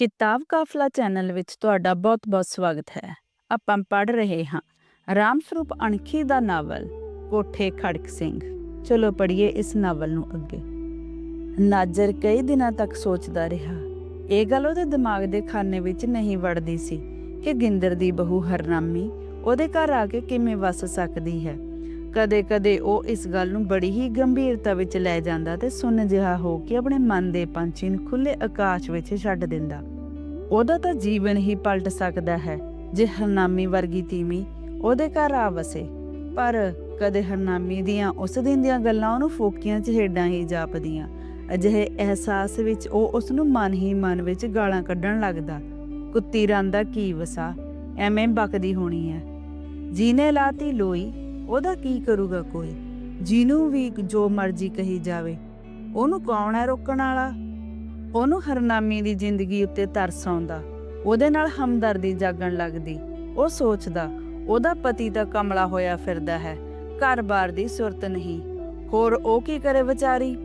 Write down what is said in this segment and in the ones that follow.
ਕਿਤਾਬ ਕਾਫਲਾ ਚੈਨਲ ਵਿੱਚ ਤੁਹਾਡਾ ਬਹੁਤ-ਬਹੁਤ ਸਵਾਗਤ ਹੈ। ਆਪਾਂ ਪੜ੍ਹ ਰਹੇ ਹਾਂ ਰਾਮ ਸਰੂਪ ਅਣਖੀ ਦਾ ਨਾਵਲ, ਕੋਠੇ ਖੜਕ ਸਿੰਘ। ਚਲੋ ਪੜ੍ਹੀਏ ਇਸ ਨਾਵਲ ਨੂੰ ਅੱਗੇ। ਨਾਜਰ ਕਈ ਦਿਨਾਂ ਤੱਕ ਸੋਚਦਾ ਰਿਹਾ, ਇਹ ਗੱਲ ਉਹਦੇ ਦਿਮਾਗ ਦੇ ਖਾਨੇ ਵਿੱਚ ਨਹੀਂ ਵੜਦੀ ਸੀ ਕਿ ਗਿੰਦਰ ਦੀ ਬਹੂ ਹਰਨਾਮੀ ਉਹਦੇ ਘਰ ਆ ਕੇ ਕਿਵੇਂ ਵਸ ਸਕਦੀ ਹੈ। ਕਦੇ-ਕਦੇ ਉਹ ਇਸ ਗੱਲ ਨੂੰ ਬੜੀ ਹੀ ਗੰਭੀਰਤਾ ਵਿੱਚ ਲੈ ਜਾਂਦਾ ਤੇ ਸੁੰਨ ਜਿਹਾ ਹੋ ਕੇ ਆਪਣੇ ਮਨ ਦੇ ਪੰਛੀ ਨੂੰ ਖੁੱਲੇ ਆਕਾਸ਼ ਵਿੱਚ ਛੱਡ ਦਿੰਦਾ। ਉਹਦਾ ਤਾਂ ਜੀਵਨ ਹੀ ਪਲਟ ਸਕਦਾ ਹੈ, ਜੇ ਹਰਨਾਮੀ ਵਰਗੀ ਤੀਮੀ ਉਹਦੇ ਘਰ ਆ ਵਸੇ। ਪਰ ਕਦੇ ਹਰਨਾਮੀ ਦੀਆਂ ਉਸ ਦਿਨ ਦੀਆਂ ਗੱਲਾਂ ਉਹਨੂੰ ਫੋਕੀਆਂ ਚ ਹੇਡਾਂ ਹੀ ਜਾਪਦੀਆਂ। ਅਜਿਹੇ ਅਹਿਸਾਸ ਵਿੱਚ ਉਹ ਉਸ ਨੂੰ ਮਨ ਹੀ ਮਨ ਵਿੱਚ ਗਾਲਾਂ ਕੱਢਣ ਲੱਗਦਾ। ਕੁੱਤੀ ਰੰਦਾ ਕੀ ਵਸਾ, ਐਵੇਂ ਬਕਦੀ ਹੋਣੀ ਹੈ ਜੀਨੇ ਲਾਤੀ ਲੋਈ ਉਹਦਾ ਕੀ ਕਰੂਗਾ ਕੋਈ? ਜਿਹਨੂੰ ਵੀ ਜੋ ਮਰਜ਼ੀ ਕਹੀ ਜਾਵੇ। ਉਹਨੂੰ ਕੌਣ ਹੈ ਰੋਕਣ ਵਾਲਾ? ਉਹਨੂੰ ਹਰਨਾਮੀ ਦੀ ਜ਼ਿੰਦਗੀ ਉੱਤੇ ਤਰਸ ਆਉਂਦਾ। ਉਹਦੇ ਨਾਲ ਹਮਦਰਦੀ ਜਾਗਣ ਲੱਗਦੀ। ਉਹ ਸੋਚਦਾ, ਉਹਦਾ ਪਤੀ ਤਾਂ ਕਮਲਾ ਹੋਇਆ ਫਿਰਦਾ ਹੈ। ਘਰ-ਬਾਰ ਦੀ ਸੁਰਤ ਨਹੀਂ। ਹੋਰ ਉਹ ਕੀ ਕਰੇ ਵਿਚਾਰੀ?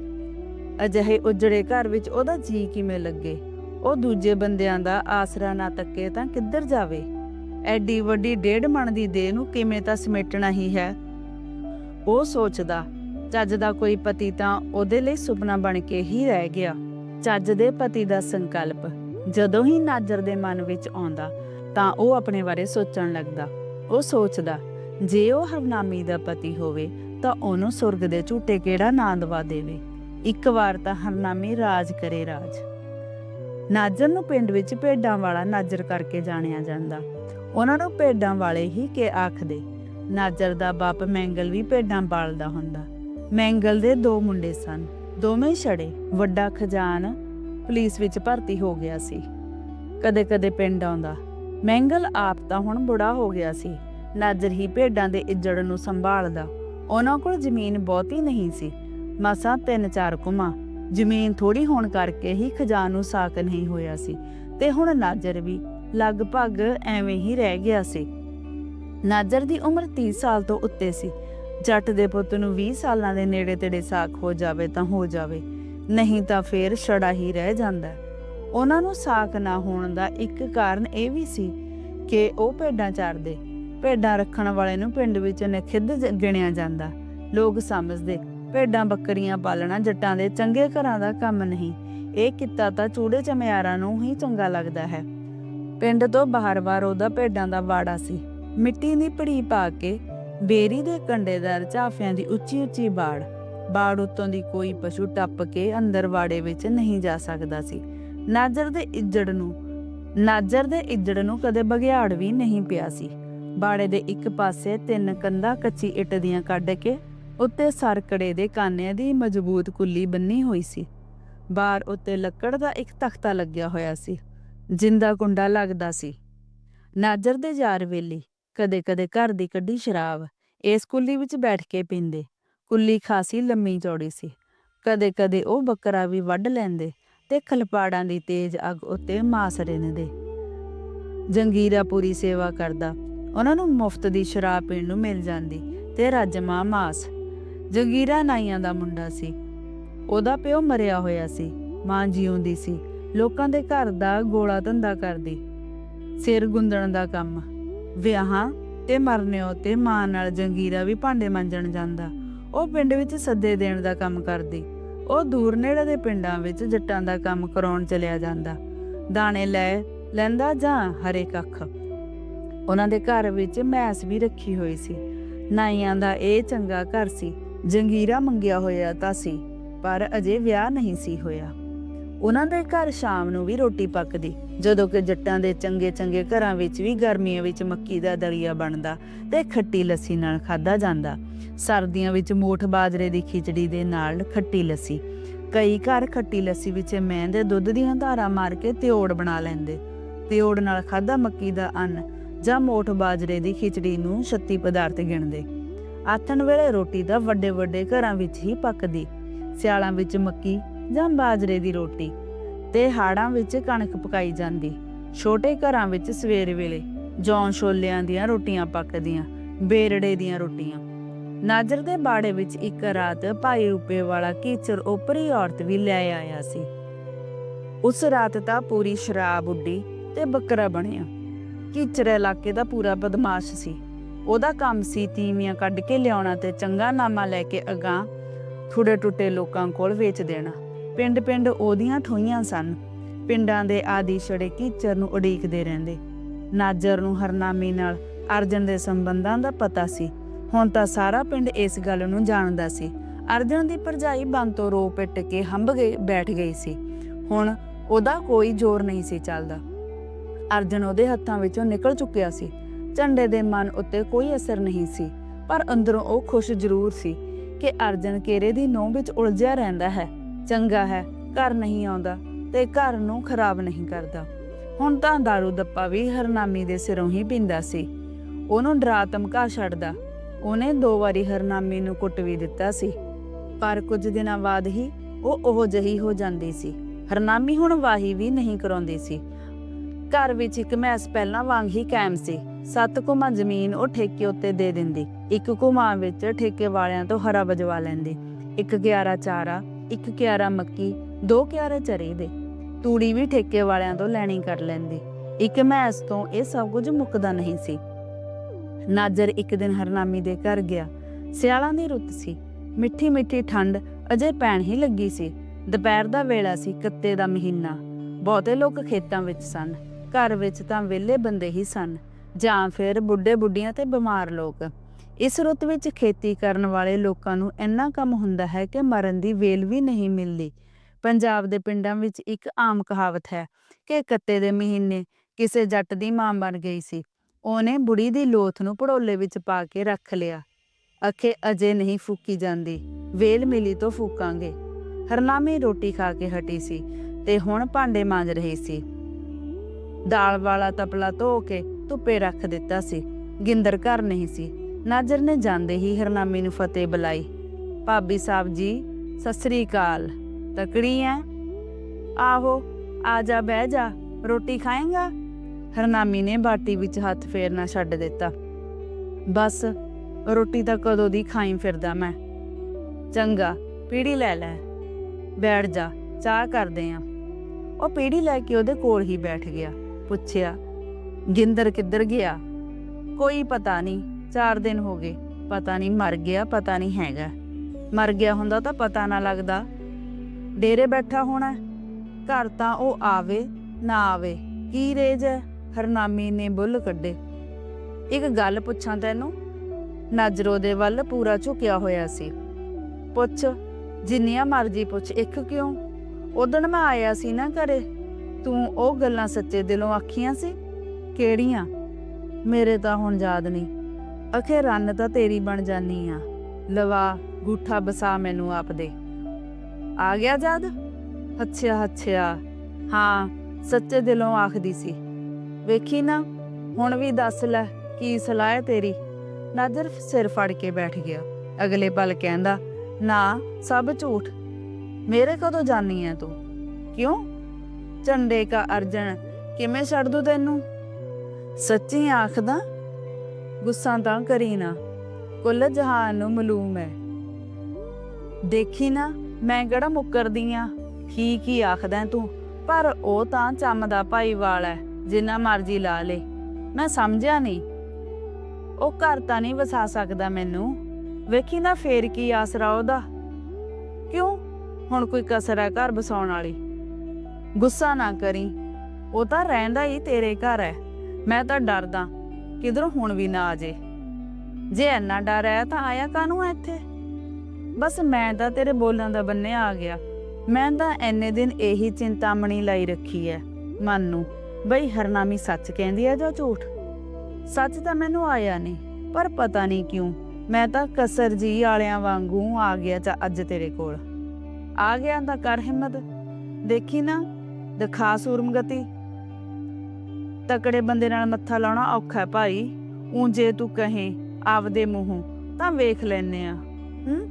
ਅਜਿਹੇ ਉਜੜੇ ਘਰ ਵਿੱਚ ਉਹਦਾ ਜੀ ਕਿਵੇਂ ਲੱਗੇ? ਉਹ ਦੂਜੇ ਬੰਦਿਆਂ ਦਾ ਆਸਰਾ ਨਾ ਤੱਕੇ ਤਾਂ ਕਿੱਧਰ ਜਾਵੇ? ਐਡੀ ਵੱਡੀ ਡੇਢ ਮਣ ਦੀ ਦੇਹ ਨੂੰ ਕਿਵੇਂ ਤਾਂ ਸਮੇਟਣਾ ਹੀ ਹੈ? ਉਹ ਸੋਚਦਾ, ਚੱਜ ਦਾ ਕੋਈ ਪਤੀ ਤਾਂ ਉਹਦੇ ਲਈ ਸੁਪਨਾ ਬਣ ਕੇ ਹੀ ਰਹਿ ਗਿਆ। ਚੱਜ ਦੇ ਪਤੀ ਦਾ ਸੰਕਲਪ ਜਦੋਂ ਹੀ ਨਾਜਰ ਦੇ ਮਨ ਵਿੱਚ ਆਉਂਦਾ, ਤਾਂ ਉਹ ਆਪਣੇ ਬਾਰੇ ਸੋਚਣ ਲੱਗਦਾ। ਉਹ ਸੋਚਦਾ, ਜੇ ਉਹ ਹਰਨਾਮੀ ਦਾ ਪਤੀ ਹੋਵੇ, ਤਾਂ ਉਹਨੂੰ ਸੁਰਗ ਦੇ ਝੂਟੇ ਕਿਹੜਾ ਨਾਂ ਦਵਾ ਦੇਵੇ? ਇੱਕ ਵਾਰ ਤਾਂ ਹਰਨਾਮੀ ਰਾਜ ਕਰੇ ਰਾਜ। ਨਾਜਰ ਨੂੰ ਪਿੰਡ ਵਿੱਚ ਭੇਡਾਂ ਵਾਲਾ ਨਾਜਰ ਕਰਕੇ ਜਾਣਿਆ ਜਾਂਦਾ। ਉਹਨਾਂ ਨੂੰ ਭੇਡਾਂ ਵਾਲੇ ਹੀ ਕਿ ਆਖਦੇ, ਨਾਜਰ ਦਾ ਬਾਪ ਮੈਂਗਲ ਵੀ ਭੇਡਾਂ ਪਾਲਦਾ ਹੁੰਦਾ। ਮੈਂਗਲ ਦੇ ਦੋ ਮੁੰਡੇ ਸਨ। ਦੋਵੇਂ ਛੜੇ, ਵੱਡਾ ਖਜ਼ਾਨ ਪੁਲਿਸ ਵਿੱਚ ਭਰਤੀ ਹੋ ਗਿਆ ਸੀ। ਕਦੇ-ਕਦੇ ਪਿੰਡ ਆਉਂਦਾ, ਮੈਂਗਲ ਆਪ ਤਾਂ ਹੁਣ ਬੁੜਾ ਹੋ ਗਿਆ ਸੀ। ਨਾਜਰ ਹੀ ਭੇਡਾਂ ਦੇ ਇੱਜੜ ਨੂੰ ਸੰਭਾਲਦਾ। ਉਹਨਾਂ ਕੋਲ ਜ਼ਮੀਨ ਬਹੁਤੀ ਨਹੀਂ ਸੀ। ਮਸਾਂ ਤਿੰਨ ਚਾਰ ਕੁਮਾ। ਜ਼ਮੀਨ ਥੋੜੀ ਹੋਣ ਕਰਕੇ ਹੀ ਖਜ਼ਾਨ ਨੂੰ ਸਾਕ ਨਹੀਂ ਹੋਇਆ ਸੀ। ਤੇ ਹੁਣ ਨਾਜਰ ਵੀ ਲਗਭਗ ਐਵੇਂ ਹੀ ਰਹਿ ਗਿਆ ਸੀ। ਨਾਜਰ ਦੀ ਉਮਰ 30 ਸਾਲ ਤੋਂ ਉੱਤੇ ਸੀ। ਜੱਟ ਦੇ ਪੁੱਤ ਨੂੰ 20 ਸਾਲਾਂ ਦੇ ਨੇੜੇ ਤੇੜੇ ਸਾਖ ਹੋ ਜਾਵੇ ਤਾਂ ਹੋ ਜਾਵੇ, ਨਹੀਂ ਤਾਂ ਫੇਰ ਛੜਾ ਹੀ ਰਹਿ ਜਾਂਦਾ। ਉਹਨਾਂ ਨੂੰ ਸਾਖ ਨਾ ਹੋਣ ਦਾ ਇੱਕ ਕਾਰਨ ਇਹ ਵੀ ਸੀ ਕਿ ਉਹ ਭੇਡਾਂ ਚਾਰਦੇ। ਭੇਡਾਂ ਰੱਖਣ ਵਾਲੇ ਨੂੰ ਪਿੰਡ ਵਿੱਚ ਨਖਿੱਧ ਗਿਣਿਆ ਜਾਂਦਾ। ਲੋਕ ਸਮਝਦੇ, ਭੇਡਾਂ ਬੱਕਰੀਆਂ ਪਾਲਣਾ ਜੱਟਾਂ ਦੇ ਚੰਗੇ ਘਰਾਂ ਦਾ ਕੰਮ ਨਹੀਂ। ਇਹ ਕਿੱਤਾ ਤਾਂ ਚੂੜੇ ਚਮਿਆਰਾਂ ਨੂੰ ਹੀ ਚੰਗਾ ਲੱਗਦਾ ਹੈ। ਪਿੰਡ ਤੋਂ ਬਾਹਰ-ਬਾਹਰ ਉਹਦਾ ਭੇਡਾਂ ਦਾ ਵਾੜਾ ਸੀ। ਮਿੱਟੀ ਦੀ ਪੜੀ ਪਾ ਕੇ ਬੇਰੀ ਦੇ ਕੰਡੇਦਾਰ ਝਾਫਿਆਂ ਦੀ ਉੱਚੀ ਉੱਚੀ ਬਾੜ। ਬਾੜ ਉੱਤੋਂ ਦੀ ਕੋਈ ਪਸ਼ੂ ਟੱਪ ਕੇ ਅੰਦਰ ਵਾੜੇ ਵਿੱਚ ਨਹੀਂ ਜਾ ਸਕਦਾ ਸੀ। ਨਾਜਰ ਦੇ ਇੱਜੜ ਨੂੰ, ਨਾਜਰ ਦੇ ਇੱਜੜ ਨੂੰ ਕਦੇ ਬਗਿਆੜ ਵੀ ਨਹੀਂ ਪਿਆ ਸੀ। ਬਾੜੇ ਦੇ ਇੱਕ ਪਾਸੇ ਤਿੰਨ ਕੰਧਾਂ ਕੱਚੀ ਇੱਟ ਦੀਆਂ ਕੱਢ ਕੇ ਉੱਤੇ ਸਰਕੜੇ ਦੇ ਕਾਨਿਆਂ ਦੀ ਮਜ਼ਬੂਤ ਕੁੱਲੀ ਬੰਨੀ ਹੋਈ ਸੀ। ਬਾਹਰ ਉੱਤੇ ਲੱਕੜ ਦਾ ਇੱਕ ਤਖਤਾ ਲੱਗਿਆ ਹੋਇਆ ਸੀ। ਜਿੰਦਾ ਕੁੰਡਾ ਲੱਗਦਾ ਸੀ। ਨਾਜਰ ਦੇ ਯਾਰ ਵੇਲੀ ਕਦੇ-ਕਦੇ ਘਰ ਦੀ ਕੱਢੀ ਸ਼ਰਾਬ ਇਸ ਕੁੱਲੀ ਵਿੱਚ ਬੈਠ ਕੇ ਪੀਂਦੇ। ਕੁੱਲੀ ਖਾਸੀ ਲੰਮੀ ਚੌੜੀ ਸੀ। ਕਦੇ-ਕਦੇ ਉਹ ਬੱਕਰਾ ਵੀ ਵੱਢ ਲੈਂਦੇ ਤੇ ਖਲਪਾੜਾਂ ਦੀ ਤੇਜ਼ ਅੱਗ ਉੱਤੇ ਮਾਸ ਰਿੰਨਦੇ। ਜੰਗੀਰਾ ਪੂਰੀ ਸੇਵਾ ਕਰਦਾ। ਉਹਨਾਂ ਨੂੰ ਮੁਫਤ ਦੀ ਸ਼ਰਾਬ ਪੀਣ ਨੂੰ ਮਿਲ ਜਾਂਦੀ ਤੇ ਰਾਜਮਾ ਮਾਸ। ਜੰਗੀਰਾ ਨਾਈਆਂ ਦਾ ਮੁੰਡਾ ਸੀ। ਉਹਦਾ ਪਿਓ ਮਰਿਆ ਹੋਇਆ ਸੀ। ਮਾਂ ਜਿਉਂਦੀ ਸੀ। ਲੋਕਾਂ ਦੇ ਘਰ ਦਾ ਗੋਲਾ ਧੰਦਾ ਕਰਦੀ। ਸਿਰ ਗੁੰਦਣ ਦਾ ਕੰਮ। ਵਿਆਹਾਂ ਤੇ ਮਰਨਿਓ ਤੇ ਮਾਂ ਨਾਲ ਜੰਗੀਰਾ ਵੀ ਭਾਂਡੇ ਮਾਂਜਣ ਜਾਂਦਾ। ਉਹ ਪਿੰਡ ਵਿੱਚ ਸੱਦੇ ਦੇਣ ਦਾ ਕੰਮ ਕਰਦੀ। ਉਹ ਦੂਰ ਨੇੜੇ ਦੇ ਪਿੰਡਾਂ ਵਿੱਚ ਜੱਟਾਂ ਦਾ ਕੰਮ ਕਰਾਉਣ ਚਲਿਆ ਜਾਂਦਾ। ਦਾਣੇ ਲੈ ਲੈਂਦਾ ਜਾਂ ਹਰੇ ਕੱਖ। ਉਹਨਾਂ ਦੇ ਘਰ ਵਿੱਚ ਮੈਸ ਵੀ ਰੱਖੀ ਹੋਈ ਸੀ। ਨਾਈਆਂ ਦਾ ਇਹ ਚੰਗਾ ਘਰ ਸੀ। ਜੰਗੀਰਾ ਮੰਗਿਆ ਹੋਇਆ ਤਾਂ ਸੀ, ਪਰ ਅਜੇ ਵਿਆਹ ਨਹੀਂ ਸੀ ਹੋਇਆ। ਉਹਨਾਂ ਦੇ ਘਰ ਸ਼ਾਮ ਨੂੰ ਵੀ ਰੋਟੀ ਪੱਕਦੀ, ਜਦੋਂ ਕਿ ਜੱਟਾਂ ਦੇ ਚੰਗੇ ਚੰਗੇ ਘਰਾਂ ਵਿੱਚ ਵੀ ਗਰਮੀਆਂ ਵਿੱਚ ਮੱਕੀ ਦਾ ਦਲੀਆ ਬਣਦਾ ਤੇ ਖੱਟੀ ਲੱਸੀ ਨਾਲ ਖਾਦਾ ਜਾਂਦਾ। ਸਰਦੀਆਂ ਵਿੱਚ ਮੋਠ ਬਾਜਰੇ ਦੀ ਖਿਚੜੀ ਦੇ ਨਾਲ ਖੱਟੀ ਲੱਸੀ। ਕਈ ਘਰ ਖੱਟੀ ਲੱਸੀ ਵਿੱਚ ਮੈਂ ਦੇ ਦੁੱਧ ਦੀਆਂ ਧਾਰਾਂ ਮਾਰ ਕੇ ਤਿਉੜ ਬਣਾ ਲੈਂਦੇ। ਤਿਉੜ ਨਾਲ ਖਾਦਾ ਮੱਕੀ ਦਾ ਅੰਨ ਜਾਂ ਮੋਠ ਬਾਜਰੇ ਦੀ ਖਿਚੜੀ ਨੂੰ ਛੱਤੀ ਪਦਾਰਥ ਗਿਣਦੇ। ਆਥਣ ਵੇਲੇ ਰੋਟੀ ਦਾ ਵੱਡੇ ਵੱਡੇ ਘਰਾਂ ਵਿੱਚ ਹੀ ਪੱਕਦੀ। ਸਿਆਲਾਂ ਵਿੱਚ ਮੱਕੀ ਜਾਂ ਬਾਜਰੇ ਦੀ ਰੋਟੀ ਤੇ ਹਾੜਾਂ ਵਿੱਚ ਕਣਕ ਪਕਾਈ ਜਾਂਦੀ। ਛੋਟੇ ਘਰਾਂ ਵਿੱਚ ਸਵੇਰ ਵੇਲੇ ਜੌਂ ਛੋਲਿਆਂ ਦੀਆਂ ਰੋਟੀਆਂ ਪੱਕਦੀਆਂ, ਬੇਰੜੇ ਦੀਆਂ ਰੋਟੀਆਂ। ਨਾਜਰ ਦੇ ਬਾੜੇ ਵਿੱਚ ਇੱਕ ਰਾਤ ਭਾਈ ਰੂਪੇ ਵਾਲਾ ਕੀਚਰ ਉਪਰੀ ਔਰਤ ਵੀ ਲੈ ਆਇਆ ਸੀ। ਉਸ ਰਾਤ ਤਾਂ ਪੂਰੀ ਸ਼ਰਾਬ, ਉੱਡੀ ਤੇ ਬੱਕਰਾ ਬਣਿਆ। ਕੀਚਰ ਇਲਾਕੇ ਦਾ ਪੂਰਾ ਬਦਮਾਸ਼ ਸੀ। ਉਹਦਾ ਕੰਮ ਸੀ ਤੀਵੀਆਂ ਕੱਢ ਕੇ ਲਿਆਉਣਾ ਤੇ ਚੰਗਾ ਨਾਮਾ ਲੈ ਕੇ ਅਗਾਂ ਥੋੜੇ ਟੁੱਟੇ ਲੋਕਾਂ ਕੋਲ ਵੇਚ ਦੇਣਾ। ਪਿੰਡ ਪਿੰਡ ਉਹਦੀਆਂ ਥੋਈਆਂ ਸਨ। ਪਿੰਡਾਂ ਦੇ ਆਦੀ ਛੜੇ ਕੀਚਰ ਨੂੰ ਉਡੀਕਦੇ ਰਹਿੰਦੇ। ਨਾਜਰ ਨੂੰ ਹਰਨਾਮੀ ਨਾਲ ਅਰਜਨ ਦੇ ਸੰਬੰਧਾਂ ਦਾ ਪਤਾ ਸੀ। ਹੁਣ ਤਾਂ ਸਾਰਾ ਪਿੰਡ ਇਸ ਗੱਲ ਨੂੰ ਜਾਣਦਾ ਸੀ। ਅਰਜਨ ਦੀ ਭਰਜਾਈ ਬੰਤੋਂ ਰੋ ਪਿੱਟ ਕੇ ਹੰਬ ਗਈ ਬੈਠ ਗਈ ਸੀ। ਹੁਣ ਉਹਦਾ ਕੋਈ ਜ਼ੋਰ ਨਹੀਂ ਸੀ ਚੱਲਦਾ। ਅਰਜਨ ਉਹਦੇ ਹੱਥਾਂ ਵਿੱਚੋਂ ਨਿਕਲ ਚੁੱਕਿਆ ਸੀ। ਝੰਡੇ ਦੇ ਮਨ ਉੱਤੇ ਕੋਈ ਅਸਰ ਨਹੀਂ ਸੀ, ਪਰ ਅੰਦਰੋਂ ਉਹ ਖੁਸ਼ ਜ਼ਰੂਰ ਸੀ ਕਿ ਅਰਜਨ ਕੇਰੇ ਦੀ ਨੋਂ ਵਿੱਚ ਉਲਝਿਆ ਰਹਿੰਦਾ ਹੈ। ਚੰਗਾ ਹੈ, ਘਰ ਨਹੀਂ ਆਉਂਦਾ ਤੇ ਘਰ ਨੂੰ ਖਰਾਬ ਨਹੀਂ ਕਰਦਾ। ਹੁਣ ਤਾਂ दारू ਦੱਪਾ ਵੀ ਹਰਨਾਮੀ ਦੇ ਸਿਰੋਂ ਹੀ ਪੀਂਦਾ ਸੀ। ਉਹਨੂੰ ਡਰਾ ਧਮਕਾ ਛੱਡਦਾ। ਉਹਨੇ ਦੋ ਵਾਰੀ ਹਰਨਾਮੀ ਨੂੰ ਕੁੱਟ ਵੀ ਦਿੱਤਾ ਸੀ। ਪਰ ਕੁਝ ਦਿਨਾਂ ਬਾਅਦ ਹੀ ਉਹ ਉਹ ਜਹੀ ਹੋ ਜਾਂਦੀ ਸੀ। ਹਰਨਾਮੀ ਹੁਣ ਵਾਹੀ ਵੀ ਨਹੀਂ ਕਰਾਉਂਦੀ ਸੀ। ਘਰ ਵਿੱਚ ਇੱਕ ਮੈਸ ਪਹਿਲਾਂ ਵਾਂਗ ਹੀ ਕਾਇਮ ਸੀ। ਸੱਤ ਕੁਮਾ ਜ਼ਮੀਨ ਉਹ ਠੇਕੇ ਉੱਤੇ ਦੇ ਦਿੰਦੀ। ਇੱਕ ਕੁਮਾ ਵਿੱਚ ਠੇਕੇ ਵਾਲਿਆਂ ਤੋਂ ਹਰਾ ਬਜਵਾ ਲੈਂਦੀ। ਇੱਕ ਕਿਆਰਾ ਚਾਰਾ ਇੱਕ ਕਿਆਰਾ ਮੱਕੀ, ਦੋ ਕਿਆਰੇ ਚਰੇ ਦੇ। ਤੂੜੀ ਵੀ ਠੇਕੇ ਵਾਲਿਆਂ ਤੋਂ ਲੈਣੀ ਕਰ ਲੈਂਦੀ। ਇੱਕ ਮੈਸ ਤੋਂ ਇਹ ਸਭ ਕੁਝ ਮੁੱਕਦਾ ਨਹੀਂ ਸੀ। ਨਾਜਰ ਇੱਕ ਦਿਨ ਹਰਨਾਮੀ ਦੇ ਘਰ ਗਿਆ। ਸਿਆਲਾਂ ਦੀ ਰੁੱਤ ਸੀ। ਮਿੱਠੀ ਮਿੱਠੀ ਠੰਡ ਅਜੇ ਪੈਣ ਹੀ ਲੱਗੀ ਸੀ। ਦੁਪਹਿਰ ਦਾ ਵੇਲਾ ਸੀ ਕੱਤੇ ਦਾ ਮਹੀਨਾ। ਬਹੁਤੇ ਲੋਕ ਖੇਤਾਂ ਵਿੱਚ ਸਨ। ਘਰ ਵਿੱਚ ਤਾਂ ਵਿਹਲੇ ਬੰਦੇ ਹੀ ਸਨ। ਜਾਂ ਫਿਰ ਬੁੱਢੇ ਬੁੱਢੀਆਂ ਤੇ ਬਿਮਾਰ ਲੋਕ। ਇਸ ਰੁੱਤ ਵਿੱਚ ਖੇਤੀ ਕਰਨ ਵਾਲੇ ਲੋਕਾਂ ਨੂੰ ਇੰਨਾ ਕੰਮ ਹੁੰਦਾ ਹੈ ਕਿ ਮਰਨ ਦੀ ਵੇਲ ਵੀ ਨਹੀਂ ਮਿਲਦੀ। ਪੰਜਾਬ ਦੇ ਪਿੰਡਾਂ ਵਿੱਚ ਇੱਕ ਆਮ ਕਹਾਵਤ ਹੈ ਕਿ ਕੱਤੇ ਦੇ ਮਹੀਨੇ ਕਿਸੇ ਜੱਟ ਦੀ ਮਾਂ ਬਣ ਗਈ ਸੀ। ਉਹਨੇ ਬੁੜੀ ਦੀ ਲੋਥ ਨੂੰ ਪੜੋਲੇ ਵਿੱਚ ਪਾ ਕੇ ਰੱਖ ਲਿਆ। ਅਖੇ ਅਜੇ ਨਹੀਂ ਫੂਕੀ ਜਾਂਦੀ। ਵੇਲ ਮਿਲੀ ਤੋਂ ਫੂਕਾਂਗੇ। ਹਰਨਾਮੀ ਰੋਟੀ ਖਾ ਕੇ ਹਟੀ ਸੀ ਤੇ ਹੁਣ ਭਾਂਡੇ ਮਾਂਜ ਰਹੀ ਸੀ। ਦਾਲ ਵਾਲਾ ਤਪਲਾ ਧੋ ਕੇ ਧੁੱਪੇ ਰੱਖ ਦਿੱਤਾ ਸੀ। ਗਿੰਦਰ ਘਰ ਨਹੀਂ ਸੀ। ਨਾਜਰ ਨੇ ਜਾਂਦੇ ਹੀ ਹਰਨਾਮੀ ਨੂੰ ਫਤਿਹ ਬੁਲਾਈ। ਭਾਬੀ ਸਾਹਿਬ ਜੀ, ਸਤਿ ਸ੍ਰੀ ਅਕਾਲ। ਤਕੜੀ ਐ? ਆਹੋ, ਆ ਜਾ, ਬਹਿ ਜਾ, ਰੋਟੀ ਖਾਏਂਗਾ? ਹਰਨਾਮੀ ਨੇ ਬਾਟੀ ਵਿੱਚ ਹੱਥ ਫੇਰਨਾ ਛੱਡ ਦਿੱਤਾ। ਬਸ, ਰੋਟੀ ਤਾਂ ਕਦੋਂ ਦੀ ਖਾਈ ਫਿਰਦਾ ਮੈਂ। ਚੰਗਾ, ਪੀੜੀ ਲੈ ਲੈ। ਬੈਠ ਜਾ, ਚਾਹ ਕਰਦੇ ਆ। ਉਹ ਪੀੜੀ ਲੈ ਕੇ ਉਹਦੇ ਕੋਲ ਹੀ ਬੈਠ ਗਿਆ। ਪੁੱਛਿਆ, ਗਿੰਦਰ ਕਿੱਧਰ ਗਿਆ? ਕੋਈ ਪਤਾ ਨਹੀਂ। 4 ਦਿਨ ਹੋ ਗਏ। ਪਤਾ ਨਹੀਂ ਮਰ ਗਿਆ, ਪਤਾ ਨਹੀਂ ਹੈਗਾ। ਮਰ ਗਿਆ ਹੁੰਦਾ ਤਾਂ ਪਤਾ ਨਾ ਲੱਗਦਾ। ਡੇਰੇ ਬੈਠਾ ਹੋਣਾ ਘਰ ਤਾਂ ਉਹ ਆਵੇ, ਨਾ ਆਵੇ। ਕੀ ਰੇਜ ਹੈ? ਹਰਨਾਮੀ ਨੇ ਬੁੱਲ ਕੱਢੇ। ਇੱਕ ਗੱਲ ਪੁੱਛਾਂ ਤੈਨੂੰ? ਨਜ਼ਰੋ ਦੇ ਵੱਲ ਪੂਰਾ ਝੁਕਿਆ ਹੋਇਆ ਸੀ। ਪੁੱਛ, ਜਿੰਨੀਆਂ ਮਰਜ਼ੀ ਪੁੱਛ, ਇੱਕ ਕਿਉਂ? ਉਦਣ ਮੈਂ ਆਇਆ ਸੀ ਨਾ ਘਰੇ। ਤੂੰ ਉਹ ਗੱਲਾਂ ਸੱਚੇ ਦਿਲੋਂ ਆਖੀਆਂ ਸੀ? ਕਿਹੜੀਆਂ? ਮੇਰੇ ਤਾਂ ਹੁਣ ਯਾਦ ਨਹੀਂ। ਅਖੇ ਰੰਨ ਤਾਂ ਤੇਰੀ ਬਣ ਜਾਨੀ ਆ। ਲਵਾ, ਗੂਠਾ ਬਸਾ ਮੈਨੂੰ ਆਪ ਦੇ। ਆ ਗਿਆ ਜਦ ਅੱਛਾ ਅੱਛਾ ਹਾਂ, ਸੱਚੇ ਦਿਲੋਂ ਆਖਦੀ ਸੀ। ਵੇਖੀ ਨਾ, ਹੁਣ ਵੀ ਦੱਸ ਲੈ, ਕੀ ਸਲਾਹ ਹੈ ਤੇਰੀ? ਨਾਦਰ ਸਿਰ ਫੜ ਕੇ ਬੈਠ ਗਿਆ। ਅਗਲੇ ਪਲ ਕਹਿੰਦਾ, ਨਾ, ਸਭ ਝੂਠ। ਮੇਰੇ ਕਦੋਂ ਜਾਣੀ ਐ ਤੂੰ? ਕਿਉਂ? ਝੰਡੇ ਕਾ ਅਰਜਨ ਕਿਵੇਂ ਛੱਡ ਦੂ ਤੈਨੂੰ? ਸੱਚੀ ਆਖਦਾ ਗੁੱਸਾ ਤਾਂ ਕਰੀ ਨਾ। ਕੁੱਲ ਜਹਾਨ ਨੂੰ ਮਲੂਮ ਹੈ ਦੇਖੀ ਨਾ, ਮੈਂ ਕਿਹੜਾ ਮੁੱਕਰਦੀ ਆ? ਠੀਕ ਹੀ ਆਖਦਾ ਤੂੰ? ਪਰ ਉਹ ਤਾਂ ਚੰਮ ਦਾ ਭਾਈਵਾਲ ਹੈ ਜਿੰਨਾ ਮਰਜ਼ੀ ਲਾ ਲੇ। ਮੈਂ ਸਮਝਿਆ ਨਹੀਂ। ਉਹ ਘਰ ਤਾਂ ਨਹੀਂ ਵਸਾ ਸਕਦਾ ਮੈਨੂੰ। ਵੇਖੀ ਨਾ ਫੇਰ ਕੀ ਆਸਰਾ ਉਹਦਾ। ਕਿਉਂ? ਹੁਣ ਕੋਈ ਕਸਰ ਹੈ ਘਰ ਵਸਾਉਣ ਵਾਲੀ। ਗੁੱਸਾ ਨਾ ਕਰੀ। ਉਹ ਤਾਂ ਰਹਿੰਦਾ ਹੀ ਤੇਰੇ ਘਰ ਹੈ ਮੈਂ ਤਾਂ ਡਰਦਾ। ਕਿਧਰੋਂ ਹੁਣ ਵੀ ਨਾ ਆ ਜੇ। ਜੇ ਇੰਨਾ ਡਰ ਹੈ ਤਾਂ ਆਇਆ ਕਾਹਨੂੰ ਹੈ ਇੱਥੇ? ਬਸ ਮੈਂ ਤਾਂ ਤੇਰੇ ਬੋਲਾਂ ਦਾ ਬੰਨਿਆ ਆ ਗਿਆ। ਮੈਂ ਤਾਂ ਐਨੇ ਦਿਨ ਇਹੀ ਚਿੰਤਾਮਣੀ ਲਾਈ ਰੱਖੀ ਐ ਮਨ ਨੂੰ। ਬਈ ਹਰਨਾਮੀ ਸੱਚ ਕਹਿੰਦੀ ਐ ਜਾਂ ਝੂਠ? ਸੱਚ ਤਾਂ ਮੈਨੂੰ ਆਇਆ ਨਹੀਂ, ਪਰ ਪਤਾ ਨਹੀਂ ਕਿਉਂ। ਮੈਂ ਤਾਂ ਕਸਰ ਜੀ ਵਾਲਿਆਂ ਵਾਂਗੂ ਆ ਗਿਆ ਜਾਂ ਅੱਜ ਤੇਰੇ ਕੋਲ। ਆ ਗਿਆ ਤਾਂ ਕਰ ਹਿੰਮਤ। ਦੇਖੀ ਨਾ, ਦਿਖਾ ਸੂਰਮਗਤੀ। ਤਕੜੇ ਬੰਦੇ ਨਾਲ ਮੱਥਾ ਲਾਉਣਾ ਔਖਾ ਹੈ ਭਾਈ। ਊਂ ਜੇ ਤੂੰ ਕਹੇ, ਆਪਦੇ ਮੂੰਹੋਂ, ਤਾਂ ਵੇਖ ਲੈਨੇ ਆ ਹੂੰ?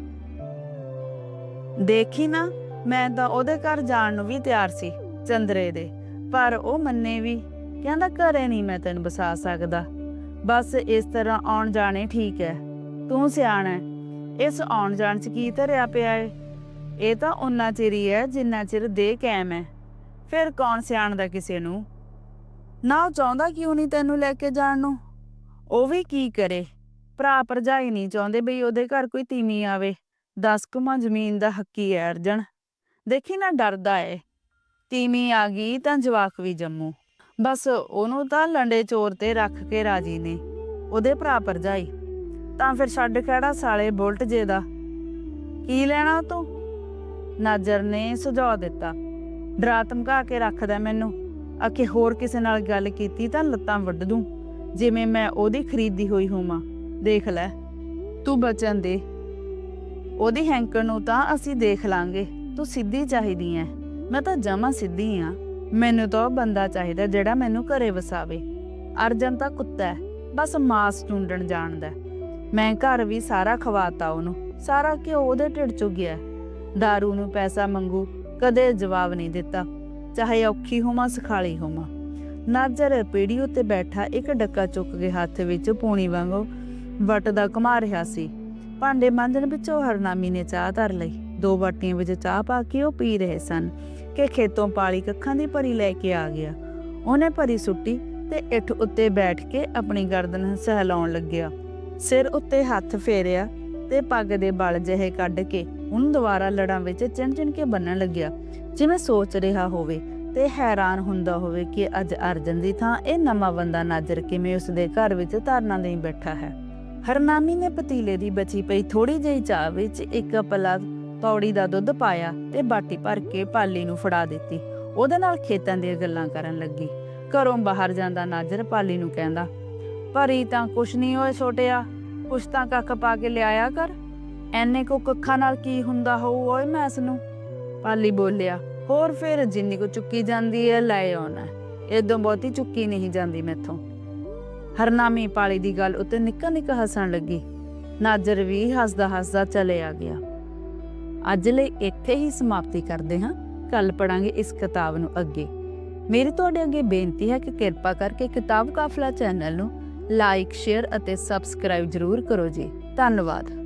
ਦੇਖੀ ਨਾ, ਮੈਂ ਤਾਂ ਉਹਦੇ ਘਰ ਜਾਣ ਨੂੰ ਵੀ ਤਿਆਰ ਸੀ, ਚੰਦਰੇ ਦੇ। ਪਰ ਉਹ ਮੰਨੇ ਵੀ, ਕਹਿੰਦਾ ਘਰੇ ਨਹੀਂ ਮੈਂ ਤੈਨੂੰ ਬਸਾ ਸਕਦਾ। ਬਸ ਇਸ ਤਰ੍ਹਾਂ ਆਉਣ ਜਾਣੇ ਠੀਕ ਹੈ। ਤੂੰ ਸਿਆਣਾ ਇਸ ਆਉਣ ਜਾਣ 'ਚ ਕੀ ਧਰਿਆ ਪਿਆ ਏ? ਇਹ ਤਾਂ ਉਨਾ ਚਿਰ ਹੀ ਹੈ ਜਿੰਨਾ ਚਿਰ ਦੇ ਕਾਇਮ ਹੈ। ਫਿਰ ਕੌਣ ਸਿਆਣਦਾ ਕਿਸੇ ਨੂੰ? ਨਾ ਉਹ ਚਾਹੁੰਦਾ ਕਿਉਂ ਨਹੀਂ ਤੈਨੂੰ ਲੈ ਕੇ ਜਾਣ ਨੂੰ? ਉਹ ਵੀ ਕੀ ਕਰੇ? ਭਰਾ ਭਰਜਾਈ ਨਹੀਂ ਚਾਹੁੰਦੇ ਬਈ ਉਹਦੇ ਘਰ ਕੋਈ ਤੀਵੀਂ ਆਵੇ। ਦਸ ਕੁਮਾ ਜ਼ਮੀਨ ਦਾ ਹੱਕੀ ਹੈ ਅਰਜਣ ਦੇਖੀ ਨਾ ਡਰਦਾ ਏ। ਤੀਵੀਂ ਆ ਗਈ ਤਾਂ ਜਵਾਕ ਵੀ ਜੰਮੂ। ਬਸ ਉਹਨੂੰ ਤਾਂ ਲੰਡੇ ਚੋਰ ਤੇ ਰੱਖ ਕੇ ਰਾਜੀ ਨੇ। ਉਹਦੇ ਭਰਾ ਭਰਜਾਈ। ਤਾਂ ਫਿਰ ਛੱਡ ਖੜਾ ਸਾਲੇ ਬੁਲਟ ਜੇ ਦਾ। ਕੀ ਲੈਣਾ ਤੂੰ? ਨਾਜਰ ਨੇ ਸੁਝਾਅ ਦਿੱਤਾ। ਡਰਾ ਧਮਕਾ ਕੇ ਰੱਖਦਾ ਮੈਨੂੰ। ਅਕੇ ਹੋਰ ਕਿਸੇ ਨਾਲ ਗੱਲ ਕੀਤੀ ਤਾਂ ਲੱਤਾਂ ਵੱਢ ਦੂੰ। ਜਿਵੇਂ ਮੈਂ ਉਹਦੀ ਖਰੀਦੀ ਹੋਈ ਹੋਵਾਂ। ਦੇਖ ਲੈ। ਤੂੰ ਬਚਨ ਦੇ। ਉਹਦੀ ਹੈਂਕਰ ਨੂੰ ਤਾਂ ਅਸੀਂ ਦੇਖ ਲਾਂਗੇ। ਤੂੰ ਸਿੱਧੀ ਚਾਹੀਦੀ ਐ। ਮੈਂ ਤਾਂ ਜਮਾ ਸਿੱਧੀ ਆ। ਮੈਨੂੰ ਤਾਂ ਉਹ ਬੰਦਾ ਚਾਹੀਦਾ ਜਿਹੜਾ ਮੈਨੂੰ ਘਰੇ ਵਸਾਵੇ। ਅਰਜਨ ਤਾਂ ਕੁੱਤਾ ਹੈ ਬਸ ਮਾਸ ਟੁੰਡਣ ਜਾਣਦਾ ਮੈਂ ਘਰ ਵੀ ਸਾਰਾ ਖਵਾਤਾ ਉਹਨੂੰ। ਸਾਰਾ ਘਿਓ ਉਹਦੇ ਢਿੱਡ ਚੋਂ ਗਿਆ दारू ਨੂੰ ਪੈਸਾ ਮੰਗੂ, ਕਦੇ ਜਵਾਬ ਨਹੀਂ ਦਿੱਤਾ। ਚਾਹੇ ਔਖੀ ਹੋਵਾਂ, ਸਖਾਲੀ ਹੋਵਾਂ। ਨਾਜਰ ਪੀੜੀ ਉੱਤੇ ਬੈਠਾ ਇੱਕ ਡੱਕਾ ਚੁੱਕ ਕੇ ਹੱਥ ਵਿੱਚ ਪੂਣੀ ਵਾਂਗੂ ਵੱਟ ਦਾ ਰਿਹਾ ਸੀ। ਭਾਂਡੇ ਮਾਂਜਣ ਵਿੱਚੋਂ ਹਰਨਾਮੀ ਨੇ ਚਾਹ ਧਰ ਲਈ। ਦੋ ਬਾਟੀਆਂ ਵਿੱਚ ਚਾਹ ਪਾ ਕੇ ਉਹ ਪੀ ਰਹੇ ਸਨ ਕਿ ਖੇਤੋਂ ਪਾਲੀ ਕੱਖਾਂ ਦੀ ਭਰੀ ਲੈ ਕੇ ਆ ਗਿਆ। ਉਹਨੇ ਭਰੀ ਸੁੱਟੀ ਤੇ ਇੱਠ ਉੱਤੇ ਬੈਠ ਕੇ ਆਪਣੀ ਗਰਦਨ ਸਹਿਲਾਉਣ ਲੱਗਿਆ। ਸਿਰ ਉੱਤੇ ਹੱਥ ਫੇਰਿਆ ਤੇ ਪੱਗ ਦੇ ਬਲ ਜਿਹੇ ਕੱਢ ਕੇ ਉਹਨੂੰ ਦੁਬਾਰਾ ਲੜਾਂ ਵਿੱਚ ਚਿਣ-ਚਿਣ ਕੇ ਬੰਨਣ ਲੱਗਿਆ। ਜਿਵੇਂ ਸੋਚ ਰਿਹਾ ਹੋਵੇ ਤੇ ਹੈਰਾਨ ਹੁੰਦਾ ਹੋਵੇ ਕਿ ਅੱਜ ਅਰਜਨ ਦੀ ਥਾਂ ਇਹ ਨਵਾਂ ਬੰਦਾ ਨਾਜ਼ਰ ਕਿਵੇਂ ਉਸ ਦੇ ਘਰ ਵਿੱਚ ਧਰਨਾ ਦੇਈ ਬੈਠਾ ਹੈ। ਹਰਨਾਮੀ ਨੇ ਪਤੀਲੇ ਦੀ ਬਚੀ ਪਈ ਥੋੜੀ ਜਿਹੀ ਚਾਹ ਵਿੱਚ ਇੱਕ ਪਲਾ ਤੌੜੀ ਦਾ ਦੁੱਧ ਪਾਇਆ ਤੇ ਬਾਟੀ ਭਰ ਕੇ ਪਾਲੀ ਨੂੰ ਫੜਾ ਦਿੱਤੀ। ਉਹਦੇ ਨਾਲ ਖੇਤਾਂ ਦੀਆਂ ਗੱਲਾਂ ਕਰਨ ਲੱਗੀ। ਘਰੋਂ ਬਾਹਰ ਜਾਂਦਾ ਨਾਜ਼ਰ ਪਾਲੀ ਨੂੰ ਕਹਿੰਦਾ, ਭਰੀ ਤਾਂ ਕੁਛ ਨਹੀਂ ਓਏ ਛੋਟਿਆ, ਕੁਛ ਤਾਂ ਕੱਖ ਪਾ ਕੇ ਲਿਆਇਆ ਕਰ। ਐਨੇ ਕੋ ਕੱਖਾਂ ਨਾਲ ਕੀ ਹੁੰਦਾ ਹੋਊ? ਓਏ ਮੈਸ ਨੂੰ ਪਾਲੀ ਬੋਲਿਆ। ਹੋਰ ਫਿਰ ਜਿੰਨੀ ਕੋ ਚੁੱਕੀ ਜਾਂਦੀ ਹੈ ਲੈ ਆਉਣਾ। ਇਦੋਂ ਬਹੁਤੀ ਚੁੱਕੀ ਨਹੀਂ ਜਾਂਦੀ ਮੈਥੋਂ। ਹਰਨਾਮੀ ਪਾਲੀ ਦੀ ਗੱਲ ਉੱਤੇ ਨਿੱਕਾ ਨਿੱਕਾ ਹੱਸਣ ਲੱਗੀ। ਨਾਜਰ ਵੀ ਹੱਸਦਾ ਹੱਸਦਾ ਚਲੇ ਆ ਗਿਆ। ਅੱਜ ਲਈ ਇੱਥੇ ਹੀ ਸਮਾਪਤੀ ਕਰਦੇ ਹਾਂ। ਕੱਲ ਪੜਾਂਗੇ ਇਸ ਕਿਤਾਬ ਨੂੰ ਅੱਗੇ। ਮੇਰੀ ਤੁਹਾਡੇ ਅੱਗੇ ਬੇਨਤੀ ਹੈ ਕਿ ਕਿਰਪਾ ਕਰਕੇ ਕਿਤਾਬ ਕਾਫਲਾ ਚੈਨਲ ਨੂੰ ਲਾਈਕ, ਸ਼ੇਅਰ ਅਤੇ ਸਬਸਕ੍ਰਾਈਬ ਜ਼ਰੂਰ ਕਰੋ ਜੀ। ਧੰਨਵਾਦ।